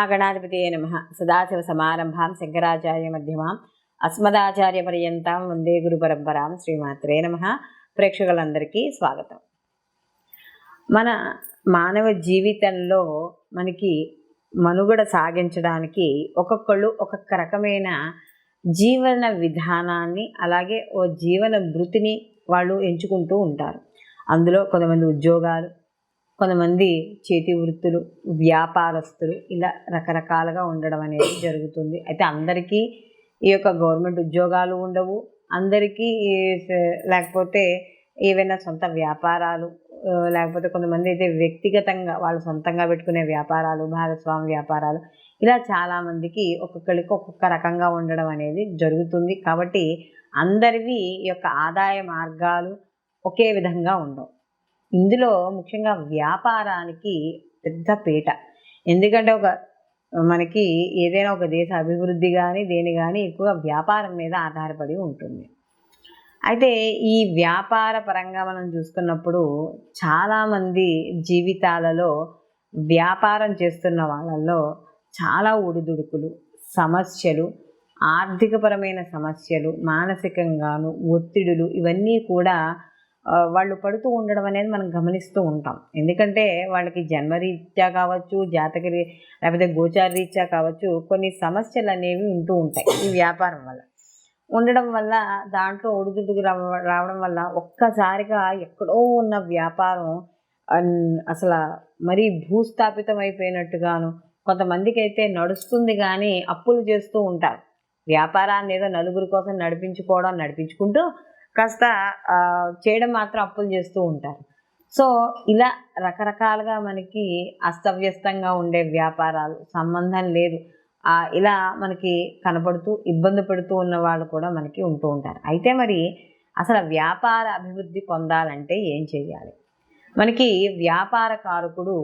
మహాగణాధిపతి నమ. సదాశివ సమారంభాం శంకరాచార్య మధ్యమాం. అస్మదాచార్య పర్యంతం వందే గురు పరంపరాం శ్రీమాత్రే నమ. ప్రేక్షకులందరికీ స్వాగతం. మన మానవ జీవితంలో మనకి మనుగడ సాగించడానికి ఒక్కొక్కళ్ళు ఒక్కొక్క రకమైన జీవన విధానాన్ని అలాగే ఓ జీవన వృత్తిని వాళ్ళు ఎంచుకుంటూ ఉంటారు. అందులో కొంతమంది ఉద్యోగాలు కొంతమంది చేతి వృత్తులు వ్యాపారస్తులు ఇలా రకరకాలుగా ఉండడం అనేది జరుగుతుంది. అయితే అందరికీ ఈ యొక్క గవర్నమెంట్ ఉద్యోగాలు ఉండవు. అందరికీ లేకపోతే ఏవైనా సొంత వ్యాపారాలు లేకపోతే కొంతమంది అయితే వ్యక్తిగతంగా వాళ్ళు సొంతంగా పెట్టుకునే వ్యాపారాలు భాగస్వామి వ్యాపారాలు ఇలా చాలామందికి ఒక్కొక్కరికి ఒక్కొక్క రకంగా ఉండడం అనేది జరుగుతుంది. కాబట్టి అందరివి ఈ యొక్క ఆదాయ మార్గాలు ఒకే విధంగా ఉండవు. ఇందులో ముఖ్యంగా వ్యాపారానికి పెద్ద పీట. ఎందుకంటే ఒక మనకి ఏదైనా ఒక దేశ అభివృద్ధి కానీ దేని కానీ ఎక్కువగా వ్యాపారం మీద ఆధారపడి ఉంటుంది. అయితే ఈ వ్యాపార పరంగా మనం చూసుకున్నప్పుడు చాలామంది జీవితాలలో వ్యాపారం చేస్తున్న వాళ్ళల్లో చాలా ఒడిదుడుకులు సమస్యలు ఆర్థికపరమైన సమస్యలు మానసికంగాను ఒత్తిడులు ఇవన్నీ కూడా వాళ్ళు పడుతూ ఉండడం అనేది మనం గమనిస్తూ ఉంటాం. ఎందుకంటే వాళ్ళకి జన్మరీత్యా కావచ్చు జాతక రీ- లేకపోతే గోచార రీత్యా కావచ్చు కొన్ని సమస్యలు అనేవి ఉంటూ ఉంటాయి ఈ వ్యాపారం వల్ల. ఉండడం వల్ల దాంట్లో ఒడిదుడుకు రావ- రావడం వల్ల ఒక్కసారిగా ఎక్కడో ఉన్న వ్యాపారం అసలు మరీ భూస్థాపితం అయిపోయినట్టుగాను కొంతమందికి అయితే నడుస్తుంది కానీ అప్పులు చేస్తూ ఉంటారు. వ్యాపారాన్ని ఏదో నలుగురి కోసం నడిపించుకోవడం నడిపించుకుంటూ కాస్త చేయడం మాత్రం అప్పులు చేస్తూ ఉంటారు. సో ఇలా రకరకాలుగా మనకి అస్తవ్యస్తంగా ఉండే వ్యాపారాలు సంబంధం లేదు. ఇలా మనకి కనపడుతూ ఇబ్బంది పెడుతూ ఉన్న వాళ్ళు కూడా మనకి ఉంటూ ఉంటారు. అయితే మరి అసలు వ్యాపార అభివృద్ధి పొందాలంటే ఏం చేయాలి? మనకి వ్యాపార కారకుడు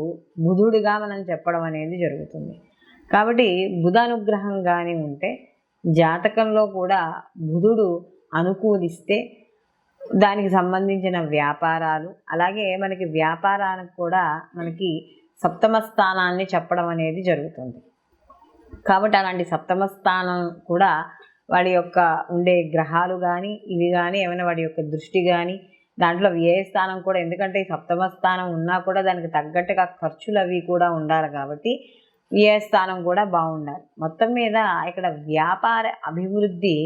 బుధుడుగా మనం చెప్పడం అనేది జరుగుతుంది. కాబట్టి బుధ అనుగ్రహం కానీ ఉంటే జాతకంలో కూడా బుధుడు అనుకూలిస్తే దానికి సంబంధించిన వ్యాపారాలు అలాగే మనకి వ్యాపారానికి కూడా మనకి సప్తమ స్థానాన్ని చెప్పడం అనేది జరుగుతుంది. కాబట్టి అలాంటి సప్తమ స్థానం కూడా వాడి యొక్క ఉండే గ్రహాలు కానీ ఇవి కానీ ఏమైనా వాడి యొక్క దృష్టి కానీ దాంట్లో వ్యయ స్థానం కూడా ఎందుకంటే ఈ సప్తమ స్థానం ఉన్నా కూడా దానికి తగ్గట్టుగా ఖర్చులు అవి కూడా ఉండాలి కాబట్టి వ్యయ స్థానం కూడా బాగుండాలి. మొత్తం మీద ఇక్కడ వ్యాపార అభివృద్ధి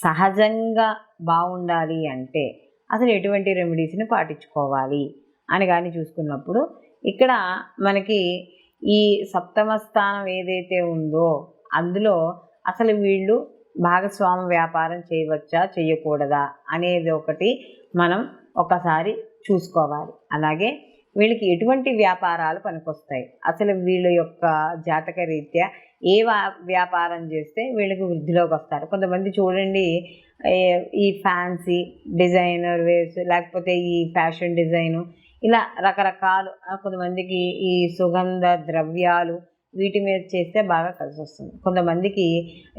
సహజంగా బాగుండాలి అంటే అసలు ఎటువంటి రెమెడీస్ని పాటించుకోవాలి? అని కానీ చూసుకున్నప్పుడు ఇక్కడ మనకి ఈ సప్తమ స్థానం ఏదైతే ఉందో అందులో అసలు వీళ్ళు భాగస్వామ వ్యాపారం చేయవచ్చా చేయకూడదా అనేది ఒకటి మనం ఒకసారి చూసుకోవాలి. అలాగే వీళ్ళకి ఎటువంటి వ్యాపారాలు పనికొస్తాయి? అసలు వీళ్ళ యొక్క జాతక రీత్యా ఏ వ్యాపారం చేస్తే వీళ్ళకి వృద్ధిలోకి వస్తారు? కొంతమంది చూడండి ఈ ఫ్యాన్సీ డిజైనర్ వేర్స్ లేకపోతే ఈ ఫ్యాషన్ డిజైను ఇలా రకరకాలు కొంతమందికి ఈ సుగంధ ద్రవ్యాలు వీటి మీద చేస్తే బాగా కలిసి వస్తుంది కొంతమందికి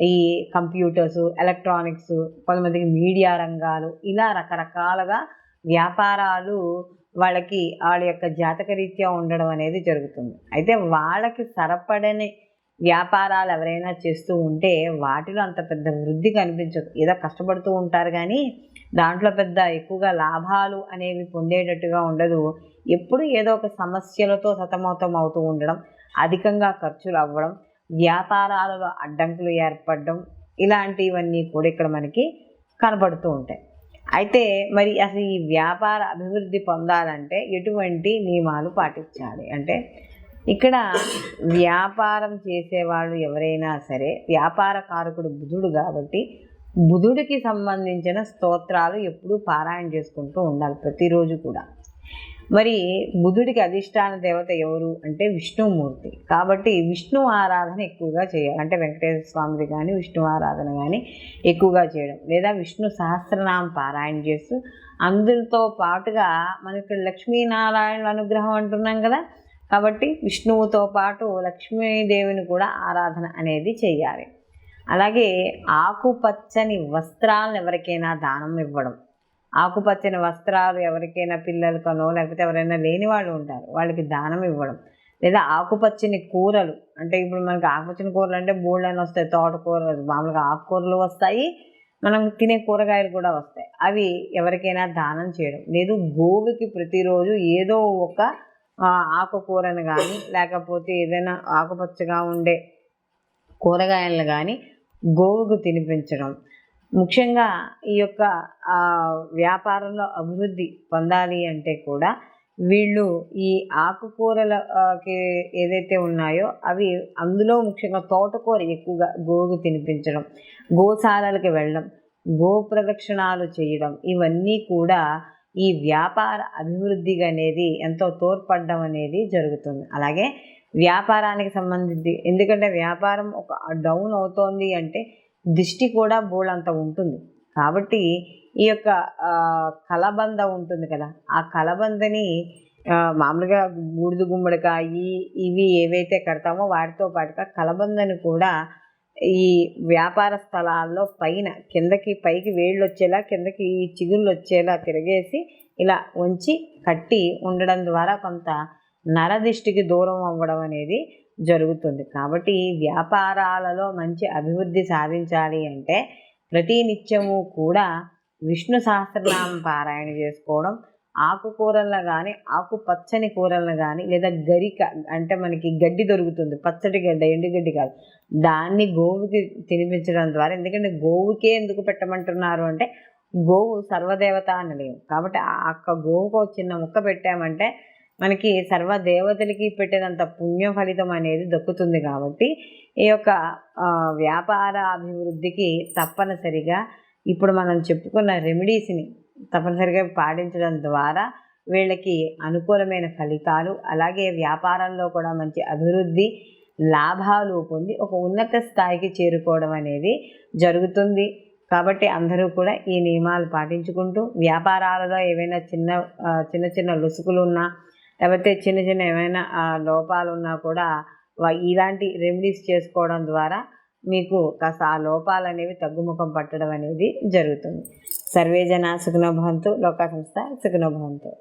ఈ కంప్యూటర్స్ ఎలక్ట్రానిక్స్ కొంతమందికి మీడియా రంగాలు ఇలా రకరకాలుగా వ్యాపారాలు వాళ్ళకి వాళ్ళ యొక్క జాతక రీత్యా ఉండడం అనేది జరుగుతుంది. అయితే వాళ్ళకి సరపడని వ్యాపారాలు ఎవరైనా చేస్తూ ఉంటే వాటిలో అంత పెద్ద వృద్ధి కనిపించదు. ఏదో కష్టపడుతూ ఉంటారు కానీ దాంట్లో పెద్ద ఎక్కువగా లాభాలు అనేవి పొందేటట్టుగా ఉండదు. ఎప్పుడు ఏదో ఒక సమస్యలతో సతమతం అవుతూ ఉండడం అధికంగా ఖర్చులు అవ్వడం వ్యాపారాలలో అడ్డంకులు ఏర్పడడం ఇలాంటివన్నీ కూడా ఇక్కడ మనకి కనబడుతూ ఉంటాయి. అయితే మరి అసలు ఈ వ్యాపార అభివృద్ధి పొందాలంటే ఎటువంటి నియమాలు పాటించాలి? అంటే ఇక్కడ వ్యాపారం చేసేవాళ్ళు ఎవరైనా సరే వ్యాపార కారకుడు బుధుడు కాబట్టి బుధుడికి సంబంధించిన స్తోత్రాలు ఎప్పుడూ పారాయణ చేసుకుంటూ ఉండాలి ప్రతిరోజు కూడా. మరి బుధుడికి అధిష్టాన దేవత ఎవరు అంటే విష్ణుమూర్తి. కాబట్టి విష్ణు ఆరాధన ఎక్కువగా చేయాలి అంటే వెంకటేశ్వర స్వామిది కానీ విష్ణు ఆరాధన కానీ ఎక్కువగా చేయడం. లేదా విష్ణు సహస్రనామం పారాయణ చేస్తూ అందుతో పాటుగా మనకి లక్ష్మీనారాయణ అనుగ్రహం అంటున్నాం కదా. కాబట్టి విష్ణువుతో పాటు లక్ష్మీదేవిని కూడా ఆరాధన అనేది చేయాలి. అలాగే ఆకుపచ్చని వస్త్రాలను ఎవరికైనా దానం ఇవ్వడం. ఆకుపచ్చని వస్త్రాలు ఎవరికైనా పిల్లలకనో లేకపోతే ఎవరైనా లేని వాళ్ళు ఉంటారు. వాళ్ళకి దానం ఇవ్వడం. లేదా ఆకుపచ్చని కూరలు. అంటే ఇప్పుడు మనకి ఆకుపచ్చని కూరలు అంటే బోళ్ళని వస్తాయి తోటకూరలు మామూలుగా ఆకుకూరలు వస్తాయి. మనం తినే కూరగాయలు కూడా వస్తాయి. అవి ఎవరికైనా దానం చేయడం. లేదు గోవుకి ప్రతిరోజు ఏదో ఒక ఆకుకూరను కానీ లేకపోతే ఏదైనా ఆకుపచ్చగా ఉండే కూరగాయలను కానీ గోవుకు తినిపించడం. ముఖ్యంగా ఈ యొక్క వ్యాపారంలో అభివృద్ధి పొందాలి అంటే కూడా వీళ్ళు ఈ ఆకుకూరలకి ఏదైతే ఉన్నాయో అవి అందులో ముఖ్యంగా తోటకూర ఎక్కువగా గోగు తినిపించడం గోశాలలకు వెళ్ళడం గో ప్రదక్షిణాలు చేయడం ఇవన్నీ కూడా ఈ వ్యాపార అభివృద్ధికి అనేది ఎంతో తోడ్పడడం అనేది జరుగుతుంది. అలాగే వ్యాపారానికి సంబంధించి ఎందుకంటే వ్యాపారం ఒక డౌన్ అవుతోంది అంటే దిష్టి కూడా బోళ్ళంత ఉంటుంది. కాబట్టి ఈ యొక్క కలబంద ఉంటుంది కదా ఆ కలబందని మామూలుగా బూడిద గుమ్మడికాయ ఇవి ఏవైతే కడతామో వాటితో పాటుగా కలబందని కూడా ఈ వ్యాపార స్థలాల్లో పైన కిందకి పైకి వేళ్ళు వచ్చేలా కిందకి ఈ చిగుళ్ళు వచ్చేలా తిరిగేసి ఇలా ఉంచి కట్టి ఉండడం ద్వారా కొంత నరదిష్టికి దూరం అవ్వడం అనేది జరుగుతుంది. కాబట్టి వ్యాపారాలలో మంచి అభివృద్ధి సాధించాలి అంటే ప్రతి నిత్యము కూడా విష్ణు సహస్రనామం పారాయణ చేసుకోవడం ఆకుకూరలను కానీ ఆకుపచ్చని కూరలను కానీ లేదా గరిక అంటే మనకి గడ్డి దొరుకుతుంది. పచ్చడి గడ్డ ఎండుగడ్డి కాదు. దాన్ని గోవుకి తినిపించడం ద్వారా ఎందుకంటే గోవుకే ఎందుకు పెట్టమంటున్నారు అంటే గోవు సర్వదేవత నిలయం కాబట్టి ఆ అక్క గోవుకు చిన్న ముక్క పెట్టామంటే మనకి సర్వ దేవతలకి పెట్టినంత పుణ్య ఫలితం అనేది దక్కుతుంది కాబట్టి ఈ యొక్క వ్యాపార అభివృద్ధికి తప్పనిసరిగా ఇప్పుడు మనం చెప్పుకున్న రెమెడీస్ని తప్పనిసరిగా పాటించడం ద్వారా వీళ్ళకి అనుకూలమైన ఫలితాలు అలాగే వ్యాపారంలో కూడా మంచి అభివృద్ధి లాభాలు పొంది ఒక ఉన్నత స్థాయికి చేరుకోవడం అనేది జరుగుతుంది. కాబట్టి అందరూ కూడా ఈ నియమాలు పాటించుకుంటూ వ్యాపారాలలో ఏవైనా చిన్న చిన్న చిన్న లొసుకులు ఉన్నా లేకపోతే చిన్న చిన్న ఏమైనా లోపాలు ఉన్నా కూడా ఇలాంటి రెమెడీస్ చేసుకోవడం ద్వారా మీకు కాస్త ఆ లోపాలు అనేవి తగ్గుముఖం పట్టడం అనేది జరుగుతుంది. సర్వేజన సుఖనోభవంతు లోకా సంస్థ సుఖనోభవంతు